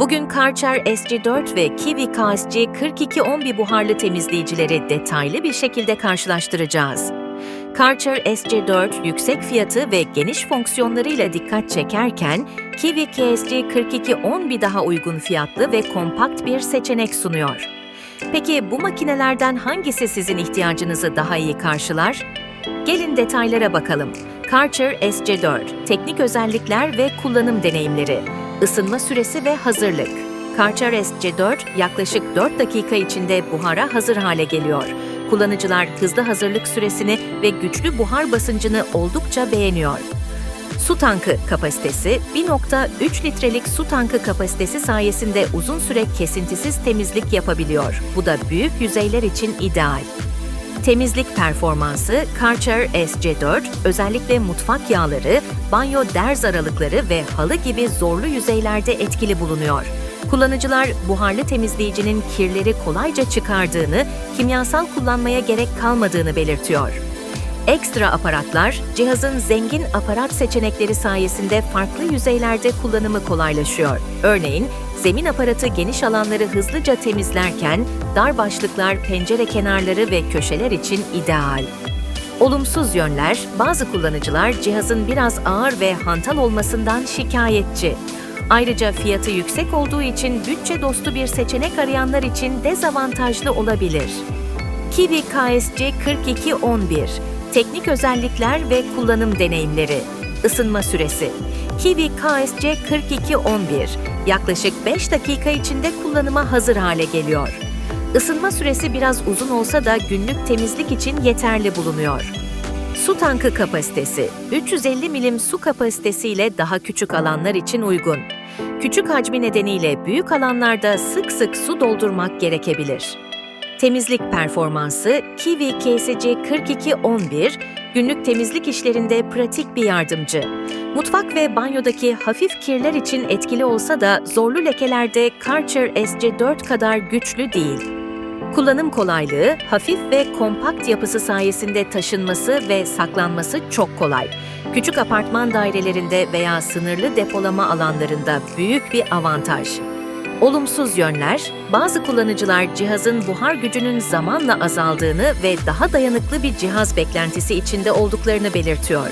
Bugün Karcher SG4 ve Kiwi KSG 4211 buharlı temizleyicileri detaylı bir şekilde karşılaştıracağız. Karcher SC4 yüksek fiyatı ve geniş fonksiyonlarıyla dikkat çekerken Kiwi KSG 4210 bir daha uygun fiyatlı ve kompakt bir seçenek sunuyor. Peki bu makinelerden hangisi sizin ihtiyacınızı daha iyi karşılar? Gelin detaylara bakalım. Karcher SC4 Teknik özellikler ve kullanım deneyimleri Isınma süresi ve hazırlık Karcher SC4 yaklaşık 4 dakika içinde buhara hazır hale geliyor. Kullanıcılar hızlı hazırlık süresini ve güçlü buhar basıncını oldukça beğeniyor. Su tankı kapasitesi 1.3 litrelik su tankı kapasitesi sayesinde uzun süre kesintisiz temizlik yapabiliyor. Bu da büyük yüzeyler için ideal. Temizlik performansı Karcher SC4 özellikle mutfak yağları, banyo derz aralıkları ve halı gibi zorlu yüzeylerde etkili bulunuyor. Kullanıcılar buharlı temizleyicinin kirleri kolayca çıkardığını, kimyasal kullanmaya gerek kalmadığını belirtiyor. Ekstra aparatlar, cihazın zengin aparat seçenekleri sayesinde farklı yüzeylerde kullanımı kolaylaşıyor. Örneğin, zemin aparatı geniş alanları hızlıca temizlerken, dar başlıklar, pencere kenarları ve köşeler için ideal. Olumsuz yönler, bazı kullanıcılar cihazın biraz ağır ve hantal olmasından şikayetçi. Ayrıca fiyatı yüksek olduğu için bütçe dostu bir seçenek arayanlar için dezavantajlı olabilir. Kiwi KSC 4211 Teknik özellikler ve kullanım deneyimleri Isınma süresi Kiwi KSC 4211 yaklaşık 5 dakika içinde kullanıma hazır hale geliyor. Isınma süresi biraz uzun olsa da günlük temizlik için yeterli bulunuyor. Su tankı kapasitesi 350 milim su kapasitesiyle daha küçük alanlar için uygun. Küçük hacmi nedeniyle büyük alanlarda sık sık su doldurmak gerekebilir. Temizlik performansı Kiwi KSC 4211 günlük temizlik işlerinde pratik bir yardımcı. Mutfak ve banyodaki hafif kirler için etkili olsa da zorlu lekelerde Karcher SC4 kadar güçlü değil. Kullanım kolaylığı, hafif ve kompakt yapısı sayesinde taşınması ve saklanması çok kolay. Küçük apartman dairelerinde veya sınırlı depolama alanlarında büyük bir avantaj. Olumsuz yönler, bazı kullanıcılar cihazın buhar gücünün zamanla azaldığını ve daha dayanıklı bir cihaz beklentisi içinde olduklarını belirtiyor.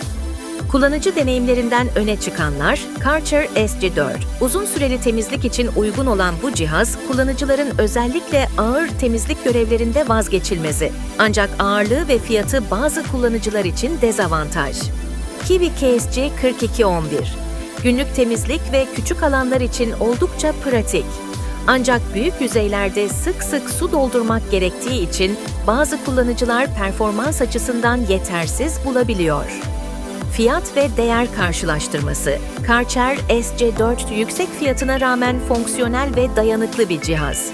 Kullanıcı deneyimlerinden öne çıkanlar, Karcher SG4. Uzun süreli temizlik için uygun olan bu cihaz, kullanıcıların özellikle ağır temizlik görevlerinde vazgeçilmezi. Ancak ağırlığı ve fiyatı bazı kullanıcılar için dezavantaj. Kiwi KSC 4211 Günlük temizlik ve küçük alanlar için oldukça pratik. Ancak büyük yüzeylerde sık sık su doldurmak gerektiği için bazı kullanıcılar performans açısından yetersiz bulabiliyor. Fiyat ve değer karşılaştırması. Karcher SC4 yüksek fiyatına rağmen fonksiyonel ve dayanıklı bir cihaz.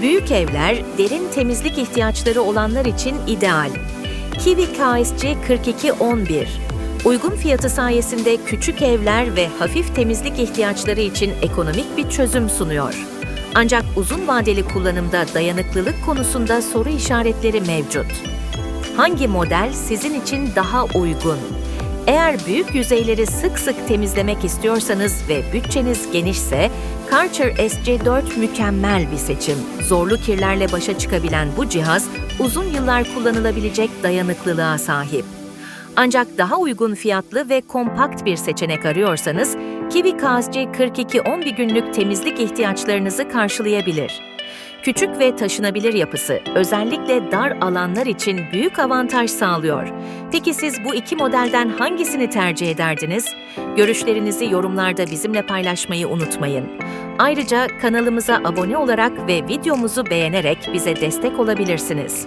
Büyük evler, derin temizlik ihtiyaçları olanlar için ideal. Kiwi KSC 4211 Uygun fiyatı sayesinde küçük evler ve hafif temizlik ihtiyaçları için ekonomik bir çözüm sunuyor. Ancak uzun vadeli kullanımda dayanıklılık konusunda soru işaretleri mevcut. Hangi model sizin için daha uygun? Eğer büyük yüzeyleri sık sık temizlemek istiyorsanız ve bütçeniz genişse, Karcher SC4 mükemmel bir seçim. Zorlu kirlerle başa çıkabilen bu cihaz, uzun yıllar kullanılabilecek dayanıklılığa sahip. Ancak daha uygun fiyatlı ve kompakt bir seçenek arıyorsanız, Kiwi KSC 42 bir günlük temizlik ihtiyaçlarınızı karşılayabilir. Küçük ve taşınabilir yapısı özellikle dar alanlar için büyük avantaj sağlıyor. Peki siz bu iki modelden hangisini tercih ederdiniz? Görüşlerinizi yorumlarda bizimle paylaşmayı unutmayın. Ayrıca kanalımıza abone olarak ve videomuzu beğenerek bize destek olabilirsiniz.